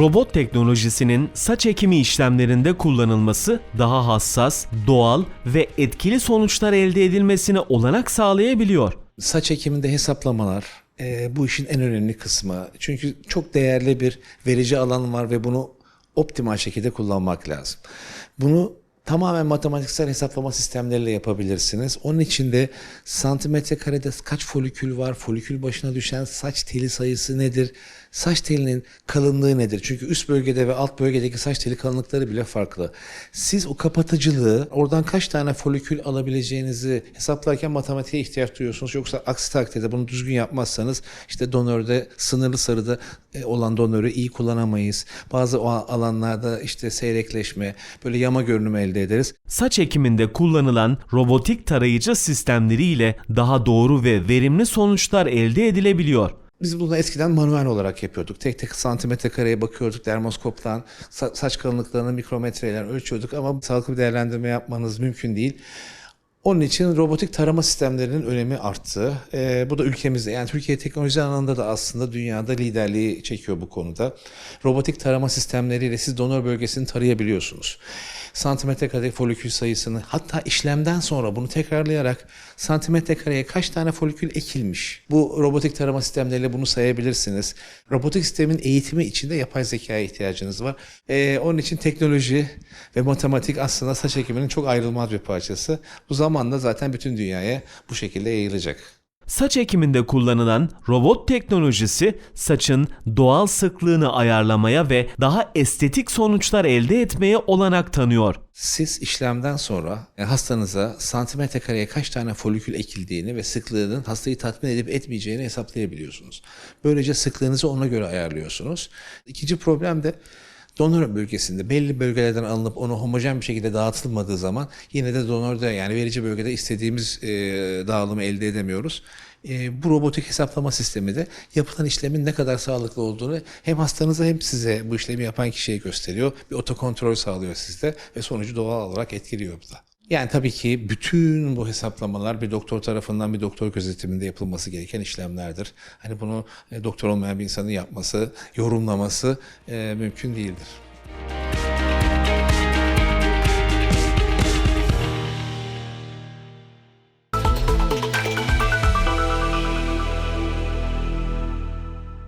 Robot teknolojisinin saç ekimi işlemlerinde kullanılması daha hassas, doğal ve etkili sonuçlar elde edilmesine olanak sağlayabiliyor. Saç ekiminde hesaplamalar e, bu işin en önemli kısmı. Çünkü çok değerli bir verici alan var ve bunu optimal şekilde kullanmak lazım. Bunu tamamen matematiksel hesaplama sistemleriyle yapabilirsiniz. Onun için de santimetre karede kaç folikül var, folikül başına düşen saç teli sayısı nedir, saç telinin kalınlığı nedir? Çünkü üst bölgede ve alt bölgedeki saç teli kalınlıkları bile farklı. Siz o kapatıcılığı, oradan kaç tane folikül alabileceğinizi hesaplarken matematiğe ihtiyaç duyuyorsunuz. Yoksa aksi takdirde bunu düzgün yapmazsanız işte donörde sınırlı sarıda e, olan donörü iyi kullanamayız. Bazı alanlarda işte seyrekleşme, böyle yama görünümü elde ederiz. Saç ekiminde kullanılan robotik tarayıcı sistemleriyle daha doğru ve verimli sonuçlar elde edilebiliyor. Biz bunu eskiden manuel olarak yapıyorduk. Tek tek santimetre kareye bakıyorduk dermoskoptan. Sa- saç kalınlıklarını mikrometreyle ölçüyorduk ama sağlıklı bir değerlendirme yapmanız mümkün değil. Onun için robotik tarama sistemlerinin önemi arttı. Ee, bu da ülkemizde yani Türkiye teknoloji alanında da aslında dünyada liderliği çekiyor bu konuda. Robotik tarama sistemleriyle siz donör bölgesini tarayabiliyorsunuz. Santimetre kare folikül sayısını hatta işlemden sonra bunu tekrarlayarak santimetre kareye kaç tane folikül ekilmiş. Bu robotik tarama sistemleriyle bunu sayabilirsiniz. Robotik sistemin eğitimi için de yapay zekaya ihtiyacınız var. Ee, onun için teknoloji ve matematik aslında saç ekiminin çok ayrılmaz bir parçası. Bu zamanla zaten bütün dünyaya bu şekilde yayılacak. Saç ekiminde kullanılan robot teknolojisi saçın doğal sıklığını ayarlamaya ve daha estetik sonuçlar elde etmeye olanak tanıyor. Siz işlemden sonra e, hastanıza santimetre kareye kaç tane folikül ekildiğini ve sıklığının hastayı tatmin edip etmeyeceğini hesaplayabiliyorsunuz. Böylece sıklığınızı ona göre ayarlıyorsunuz. İkinci problem de donör bölgesinde belli bölgelerden alınıp onu homojen bir şekilde dağıtılmadığı zaman yine de donörde yani verici bölgede istediğimiz e, dağılımı elde edemiyoruz. E, bu robotik hesaplama sistemi de yapılan işlemin ne kadar sağlıklı olduğunu hem hastanıza hem size bu işlemi yapan kişiye gösteriyor. Bir otokontrol sağlıyor sizde ve sonucu doğal olarak etkiliyor bu da. Yani tabii ki bütün bu hesaplamalar bir doktor tarafından bir doktor gözetiminde yapılması gereken işlemlerdir. Hani bunu e, doktor olmayan bir insanın yapması, yorumlaması e, mümkün değildir.